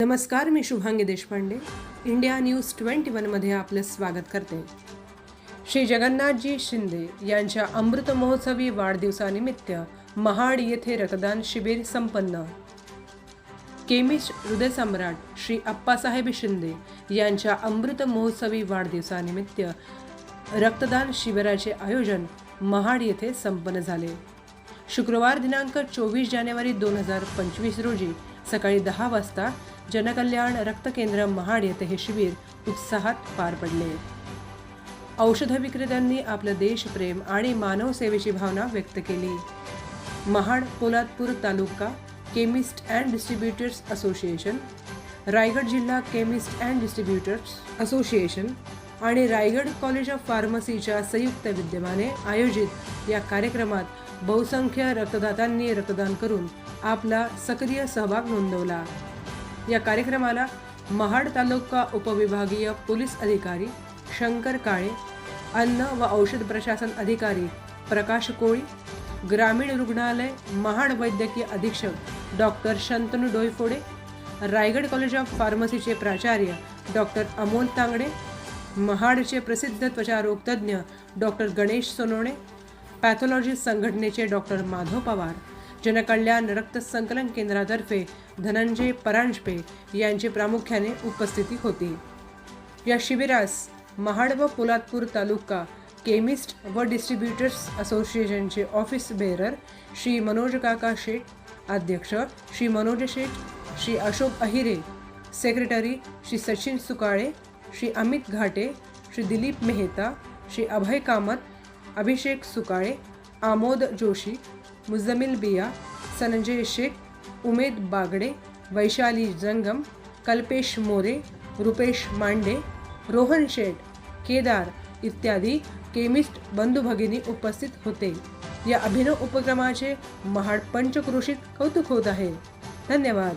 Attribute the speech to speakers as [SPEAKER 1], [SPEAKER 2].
[SPEAKER 1] नमस्कार मी Shubhangi Deshpande. India news twenty वनमध्ये आपलं स्वागत करते. श्री जगन्नाथजी शिंदे यांच्या अमृत महोत्सवी वाढदिवसानिमित्त महाड येथे रक्तदान शिबिर संपन्न. केमिस्ट हृदयसम्राट श्री अप्पासाहेब शिंदे यांच्या अमृत महोत्सवी वाढदिवसानिमित्त रक्तदान शिबिराचे आयोजन महाड येथे संपन्न झाले. शुक्रवार दिनांक चोवीस जानेवारी दोन हजार पंचवीस रोजी सकाळी दहा वाजता जनकल्याण रक्त केंद्र महाड येथे हे शिबिर उत्साहात पार पडले. औषध विक्रेत्यांनी आपलं देशप्रेम आणि मानव सेवेची भावना व्यक्त केली. Mahad Poladpur taluka chemist and distributors association Raigad जिल्हा केमिस्ट अँड डिस्ट्रीब्युटर्स असोसिएशन आणि रायगड कॉलेज ऑफ फार्मसीच्या संयुक्त विद्यमाने आयोजित या कार्यक्रमात बहुसंख्य रक्तदात्यांनी रक्तदान करून आपला सक्रिय सहभाग नोंदवला. या कार्यक्रमाला महाड तालुका उपविभागीय पोलीस अधिकारी शंकर काळे अन्न व औषध प्रशासन अधिकारी प्रकाश कोळी ग्रामीण रुग्णालय महाड वैद्यकीय अधीक्षक doctor Shantanu Doiphode Raigad college of फार्मसीचे प्राचार्य डॉक्टर अमोल तांगडे महाडचे प्रसिद्ध त्वचारोग तज्ज्ञ डॉक्टर गणेश सोनवणे पॅथॉलॉजी संघटनेचे डॉक्टर माधव पवार जनकल्याण रक्त संकलन केंद्रातर्फे धनंजय परांजपे यांची प्रामुख्याने उपस्थिती होती. या शिबिरास महाड व पोलादपूर तालुका केमिस्ट व डिस्ट्रीब्युटर्स असोसिएशनचे ऑफिस बेरर श्री मनोज काका शेठ अध्यक्ष श्री मनोज शेठ श्री अशोक अहिरे सेक्रेटरी श्री सचिन सुकाळे श्री अमित घाटे श्री दिलीप मेहता श्री अभय कामत अभिषेक सुकाळे आमोद जोशी मुजमिल बिया संजय शेख उमेद बागडे वैशाली जंगम कल्पेश मोरे रुपेश मांडे रोहन शेठ केदार इत्यादी केमिस्ट बंधू भगिनी उपस्थित होते. या अभिनव उपक्रमाचे महाड पंचक्रोशीत कौतुक होत आहे. धन्यवाद.